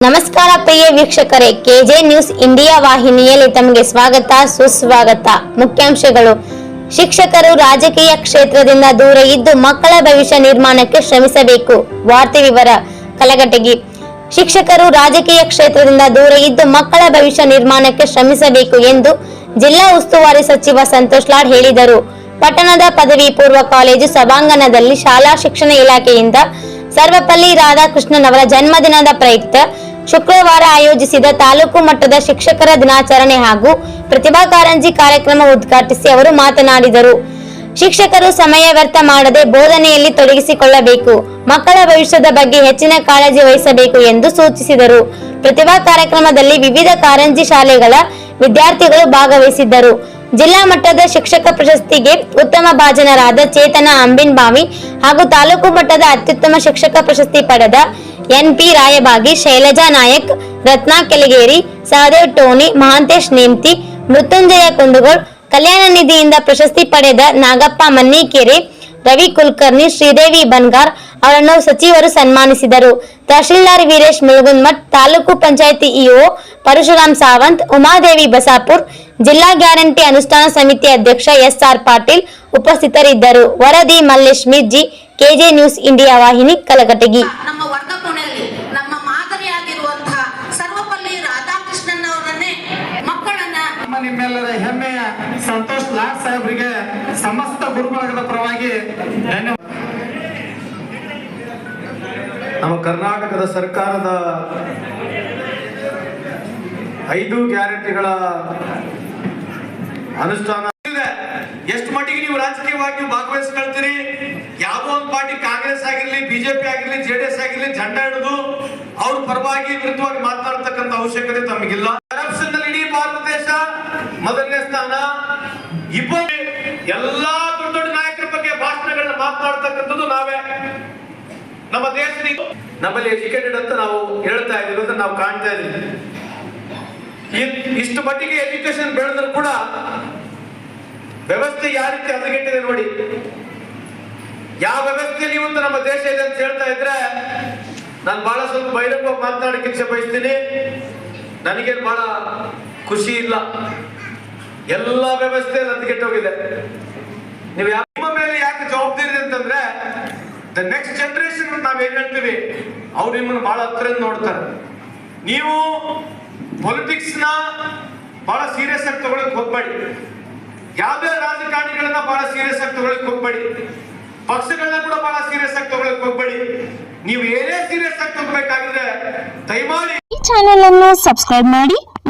ನಮಸ್ಕಾರ ಪ್ರಿಯ ವೀಕ್ಷಕರೇ, K J news India ವಾಹಿನಿಯಲ್ಲಿ ತಮಗೆ ಸ್ವಾಗತ, ಸುಸ್ವಾಗತ. ಮುಖ್ಯಾಂಶಗಳು. ಶಿಕ್ಷಕರು ರಾಜಕೀಯ ಕ್ಷೇತ್ರದಿಂದ ದೂರ ಇದ್ದು ಮಕ್ಕಳ ಭವಿಷ್ಯ ನಿರ್ಮಾಣಕ್ಕೆ ಶ್ರಮಿಸಬೇಕು. ವಾರ್ತೆ ವಿವರ, ಕಲಘಟಗಿ. ಶಿಕ್ಷಕರು ರಾಜಕೀಯ ಕ್ಷೇತ್ರದಿಂದ ದೂರ ಇದ್ದು ಮಕ್ಕಳ ಭವಿಷ್ಯ ನಿರ್ಮಾಣಕ್ಕೆ ಶ್ರಮಿಸಬೇಕು ಎಂದು ಜಿಲ್ಲಾ ಉಸ್ತುವಾರಿ ಸಚಿವ ಸಂತೋಷ್ ಲಾಡ್ ಹೇಳಿದರು. ಪಟ್ಟಣದ ಪದವಿ ಪೂರ್ವ ಕಾಲೇಜು ಸಭಾಂಗಣದಲ್ಲಿ ಶಾಲಾ ಶಿಕ್ಷಣ ಇಲಾಖೆಯಿಂದ ಸರ್ವಪಲ್ಲಿ ರಾಧಾಕೃಷ್ಣನವರ ಜನ್ಮದಿನದ ಪ್ರಯುಕ್ತ ಶುಕ್ರವಾರ ಆಯೋಜಿಸಿದ ತಾಲೂಕು ಮಟ್ಟದ ಶಿಕ್ಷಕರ ದಿನಾಚರಣೆ ಹಾಗೂ ಪ್ರತಿಭಾ ಕಾರಂಜಿ ಕಾರ್ಯಕ್ರಮ ಉದ್ಘಾಟಿಸಿ ಅವರು ಮಾತನಾಡಿದರು. ಶಿಕ್ಷಕರು ಸಮಯ ವ್ಯರ್ಥ ಮಾಡದೆ ಬೋಧನೆಯಲ್ಲಿ ತೊಡಗಿಸಿಕೊಳ್ಳಬೇಕು. ಮಕ್ಕಳ ಭವಿಷ್ಯದ ಬಗ್ಗೆ ಹೆಚ್ಚಿನ ಕಾಳಜಿ ವಹಿಸಬೇಕು ಎಂದು ಸೂಚಿಸಿದರು. ಪ್ರತಿಭಾ ಕಾರ್ಯಕ್ರಮದಲ್ಲಿ ವಿವಿಧ ಕಾರಂಜಿ ಶಾಲೆಗಳ ವಿದ್ಯಾರ್ಥಿಗಳು ಭಾಗವಹಿಸಿದ್ದರು. ಜಿಲ್ಲಾ ಮಟ್ಟದ ಶಿಕ್ಷಕ ಪ್ರಶಸ್ತಿಗೆ ಉತ್ತಮ ಭಾಜನರಾದ ಚೇತನ ಅಂಬಿನ್ಬಾವಿ ಹಾಗೂ ತಾಲೂಕು ಮಟ್ಟದ ಅತ್ಯುತ್ತಮ ಶಿಕ್ಷಕ ಪ್ರಶಸ್ತಿ ಪಡೆದ N P Rayabagi Shailaja Nayak, Ratna Kelageri, Sahadev Tony Mahantesh Nemti, Mrityunjaya Kundgol, ಕಲ್ಯಾಣ ನಿಧಿಯಿಂದ ಪ್ರಶಸ್ತಿ ಪಡೆದ ನಾಗಪ್ಪ ಮನ್ನಿಕೆರೆ, ರವಿ ಕುಲಕರ್ಣಿ, ಶ್ರೀದೇವಿ ಬನ್ಗಾರ್ ಅವರನ್ನು ಸಚಿವರು ಸನ್ಮಾನಿಸಿದರು. ತಹಶೀಲ್ದಾರ್ ವೀರೇಶ್ ಮುಳುಗುನ್ಮಠ್ ತಾಲೂಕು ಪಂಚಾಯತಿ ಇಒ ಪರಶುರಾಮ್ ಸಾವಂತ್, ಉಮಾದೇವಿ ಬಸಾಪುರ್, ಜಿಲ್ಲಾ ಗ್ಯಾರಂಟಿ ಅನುಷ್ಠಾನ ಸಮಿತಿ ಅಧ್ಯಕ್ಷ ಎಸ್ಆರ್ ಪಾಟೀಲ್ ಉಪಸ್ಥಿತರಿದ್ದರು. ವರದಿ Mallesh Mirji, KJ news India ವಾಹಿನಿ ಕಲಘಟಗಿ ನಮ್ಮ ವರ್ಗಪುಣೆಯಲ್ಲಿ ನಮ್ಮ ಮಾದರಿಯಾಗಿರುವಂತಹ ಸರ್ವಪಲ್ಲಿ ರಾಧಾಕೃಷ್ಣನ್ ಅವರನ್ನೇ ಮಕ್ಕಳನ್ನ ನಮ್ಮ ನಿಮ್ಮೆಲ್ಲರ ಹೆಮ್ಮೆಯ ಸಂತೋಷ್ ಲಾಡ್ ಸಾಹೇಬ್ರಿಗೆ ಸಮಸ್ತ ಗುರುಗಳ ಪರವಾಗಿ ನಮ್ಮ ಕರ್ನಾಟಕದ ಸರ್ಕಾರದ ಐದು ಗ್ಯಾರಂಟಿಗಳ ಅನುಷ್ಠಾನ. ಎಷ್ಟು ಮಟ್ಟಿಗೆ ನೀವು ರಾಜಕೀಯವಾಗಿ ಭಾಗವಹಿಸಿಕೊಳ್ತೀರಿ? ಯಾವುದೋ ಒಂದು ಪಾರ್ಟಿ ಕಾಂಗ್ರೆಸ್ ಆಗಿರ್ಲಿ, ಬಿಜೆಪಿ ಆಗಿರ್ಲಿ ಜೆಡಿಎಸ್ ಆಗಿರ್ಲಿ, ಜಂಡ ಹಿಡಿದು ಅವ್ರ ಪರವಾಗಿ ವಿರುದ್ಧವಾಗಿ ಮಾತನಾಡ್ತಕ್ಕಂಥ ಅವಶ್ಯಕತೆ ತಮಗಿಲ್ಲ. ಭಾರತ ದೇಶ ಮೊದಲನೇ ಸ್ಥಾನ. ಇಬ್ಬರು ಎಲ್ಲಾ ದೊಡ್ಡ ದೊಡ್ಡ ನಾಯಕರ ಬಗ್ಗೆ ಭಾಷಣಗಳನ್ನ ಮಾತನಾಡ್ತಕ್ಕಂಥದ್ದು ನಾವೇ. ನಮ್ಮ ದೇಶದ ನಮ್ಮಲ್ಲಿ ಎಜುಕೇಟೆಡ್ ಅಂತ ನಾವು ಹೇಳ್ತಾ ಇದ್ದೀವಿ ನಾವು ಕಾಣ್ತಾ ಇದ್ದೀವಿ. ಇಷ್ಟು ಮಟ್ಟಿಗೆ ಎಜುಕೇಶನ್ ಬೆಳೆದ್ರು ಕೂಡ ವ್ಯವಸ್ಥೆ ಯಾವ ರೀತಿ ಹದಗೆಟ್ಟಿದೆ ನೋಡಿ. ಯಾವ ವ್ಯವಸ್ಥೆಯಲ್ಲಿ ಇವತ್ತು ನಮ್ಮ ದೇಶ ಇದೆ ಅಂತ ಹೇಳ್ತಾ ಇದ್ರೆ ನಾನು ಬಹಳ ಸ್ವಲ್ಪ ಬಹಿರಂಗವಾಗಿ ಮಾತನಾಡಕ್ಕೆ ಇಚ್ಛೆ ಬಯಸ್ತೀನಿ. ನನಗೇನು ಬಹಳ ಖುಷಿ ಇಲ್ಲ. ಎಲ್ಲ ವ್ಯವಸ್ಥೆ ಹದಗೆಟ್ಟೋಗಿದೆ ನೀವು ನಿಮ್ಮ ಮೇಲೆ ಯಾಕೆ ಜವಾಬ್ದಾರಿ ಅಂತಂದ್ರೆ ದ ನೆಕ್ಸ್ಟ್ ಜನರೇಷನ್ ನಾವೇನ್ ಹೇಳ್ತೀವಿ? ಅವ್ರು ನಿಮ್ಮನ್ನು ಬಹಳ ಹತ್ರ ನೋಡ್ತಾರೆ. ನೀವು ಪೊಲಿಟಿಕ್ಸ್ನ ಬಹಳ ಸೀರಿಯಸ್ ಆಗಿ ತಗೊಳಕ್ ಹೋಗ್ಬೇಡಿ. ಯಾವ್ದೇ ರಾಜಕಾರಣಿಗಳನ್ನ ಬಹಳ ಸೀರಿಯಸ್ ಆಗಿ ತಗೊಳಕ್ ಹೋಗ್ಬೇಡಿ. ಪಕ್ಷಗಳನ್ನ ಕೂಡ ಬಹಳ ಸೀರಿಯಸ್ ಆಗಿ ತಗೊಳಕ್ ಹೋಗ್ಬೇಡಿ. ನೀವು ಏನೇ ಸೀರಿಯಸ್ ಆಗಿ ತಗೋಬೇಕಾಗಿದ್ರೆ, ದಯಮಾಡಿ ಈ ಚಾನೆಲ್ ಅನ್ನು ಸಬ್ಸ್ಕ್ರೈಬ್ ಮಾಡಿ.